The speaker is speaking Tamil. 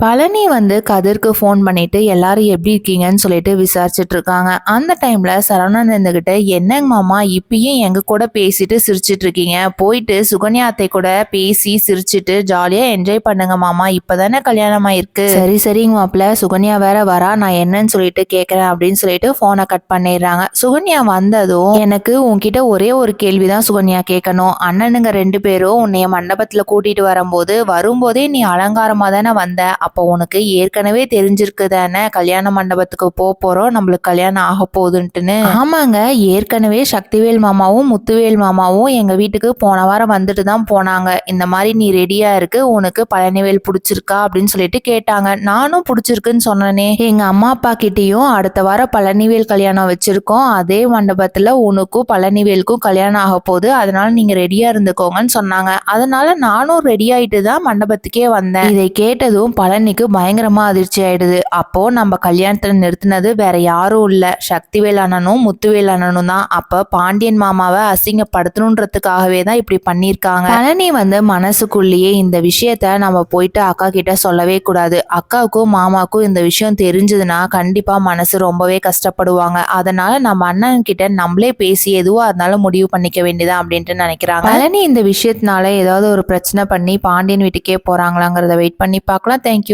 பழனி வந்து கதிர்க்கு ஃபோன் பண்ணிட்டு எல்லாரும் எப்படி இருக்கீங்கன்னு சொல்லிட்டு விசாரிச்சுட்டு இருக்காங்க. அந்த டைம்ல சரவணன் இருந்துகிட்ட என்னங்க மாமா இப்பயும் எங்க கூட பேசிட்டு சிரிச்சிட்டு இருக்கீங்க? போயிட்டு சுகன்யா அத்தை கூட பேசி சிரிச்சிட்டு ஜாலியா என்ஜாய் பண்ணுங்க மாமா. இப்பதானே கல்யாணம் ஆயிருக்கு. சரி சரிங்க மாப்பிள்ள. சுகன்யா வேற வரா. நான் என்னன்னு சொல்லிட்டு கேக்குறேன். அப்படின்னு சொல்லிட்டு போனை கட் பண்ணிடுறாங்க. சுகன்யா வந்ததும் எனக்கு உன்கிட்ட ஒரே ஒரு கேள்விதான் சுகன்யா கேட்கணும். அண்ணனுங்க ரெண்டு பேரும் உன்னைய மண்டபத்துல கூட்டிட்டு வரும்போது வரும்போதே நீ அலங்காரமா தானே வந்த. அப்போ உனக்கு ஏற்கனவே தெரிஞ்சிருக்கு தானே கல்யாண மண்டபத்துக்கு போக போறோம் நம்மளுக்கு கல்யாணம் ஆக போகுதுன்ட்டுன்னு. ஆமாங்க. ஏற்கனவே சக்திவேல் மாமாவும் முத்துவேல் மாமாவும் எங்க வீட்டுக்கு போன வாரம் வந்துட்டு தான் போனாங்க. இந்த மாதிரி நீ ரெடியா இருக்கு உனக்கு பழனிவேல் பிடிச்சிருக்கா அப்படின்னு சொல்லிட்டு கேட்டாங்க. நானும் பிடிச்சிருக்குன்னு சொன்னனே. எங்க அம்மா அப்பா கிட்டேயும் அடுத்த வாரம் பழனிவேல் கல்யாணம் வச்சிருக்கோம். அதே மண்டபத்துல உனக்கும் பழனிவேலுக்கும் கல்யாணம் ஆக போகுது. அதனால நீங்க ரெடியா இருந்துக்கோங்கன்னு சொன்னாங்க. அதனால நானும் ரெடி ஆயிட்டு தான் மண்டபத்துக்கே வந்தேன். இதை கேட்டதும் பழனிக்கு பயங்கரமாக அதிர்ச்சி ஆயிடுது. அப்போ நம்ம கல்யாணத்தில் நிறுத்தினது வேற யாரும் இல்லை. சக்திவேல் அண்ணனும் முத்துவேல் அண்ணனும் தான். அப்போ பாண்டியன் மாமாவை அசிங்கப்படுத்தணுன்றதுக்காகவே தான் இப்படி பண்ணியிருக்காங்க. பழனி வந்து மனசுக்குள்ளேயே இந்த விஷயத்த நம்ம போயிட்டு அக்கா கிட்ட சொல்லவே கூடாது. அக்காவுக்கும் மாமாவுக்கும் இந்த விஷயம் தெரிஞ்சதுன்னா கண்டிப்பாக மனசு ரொம்பவே கஷ்டப்படுவாங்க. அதனால நம்ம அண்ணன் கிட்ட நம்மளே பேசி எதுவாக இருந்தாலும் முடிவு பண்ணிக்க வேண்டியதா அப்படின்ட்டு நினைக்கிறாங்க. பழனி இந்த விஷயத்தினால ஏதாவது ஒரு பிரச்சனை பண்ணி பாண்டியன் வீட்டுக்கே போறாங்களாங்கிறத வெயிட் பண்ணி பார்க்கலாம். தேங்க்யூ